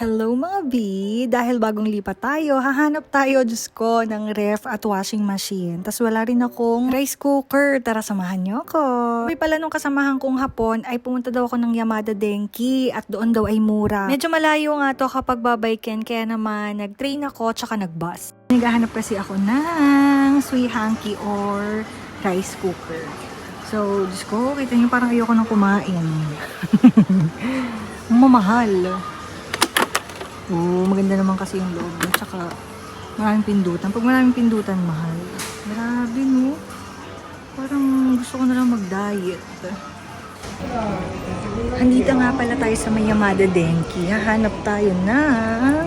Hello mga B! Dahil bagong lipat tayo, hahanap tayo, Diyos ko, ng ref at washing machine. Tapos wala rin akong rice cooker. Tara, samahan niyo ako. May pala nung kasamahan kong hapon ay pumunta daw ako ng Yamada Denki at doon daw ay mura. Medyo malayo nga to kapag babayken kaya naman nag-train ako tsaka nag-bus. Naghahanap kasi ako ng sweet hanky or rice cooker. So, Diyos ko, kita niyo parang ayoko nang kumain. Mamahal. Oo, maganda naman kasi yung loob. At saka, maraming pindutan. Pag maraming pindutan, mahal. Grabe, no? Parang gusto ko na lang mag-diet. Andito nga pala tayo sa may Yamada Denki. Hahanap tayo ng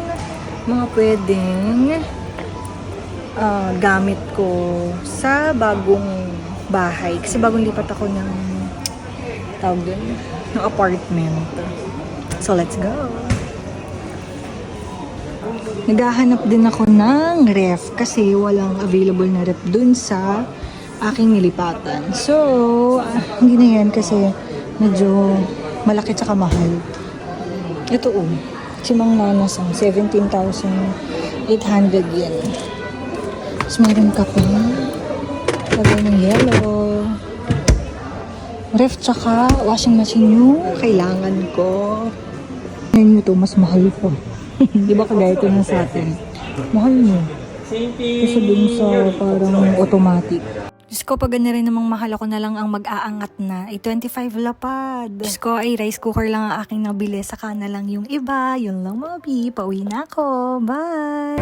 mga pwedeng ah, gamit ko sa bagong bahay. Kasi bagong lipat ako ng tawag dun, ng apartment. So, let's go! Naghahanap din ako ng ref kasi walang available na ref dun sa aking nilipatan. So, ah, hindi na yan kasi medyo malaki tsaka mahal. Ito oh, si Mang Nanas ang 17,800 yen. Tapos meron ka pa. Lagay ng yellow. Ref tsaka washing machine yung kailangan ko. Ngayon ito, mas mahal pa. Di ba kagaya ito na sa atin? Mahal mo. Kasi dun sa parang automatic. Diyos ko, pag ganun rin namang mahal ako na lang ang mag-aangat na. Ay, 25 lapad. Diyos ko, ay rice cooker lang ang aking nabili. Saka na lang yung iba. Yun lang, mga bi. Pauwi na ako. Bye!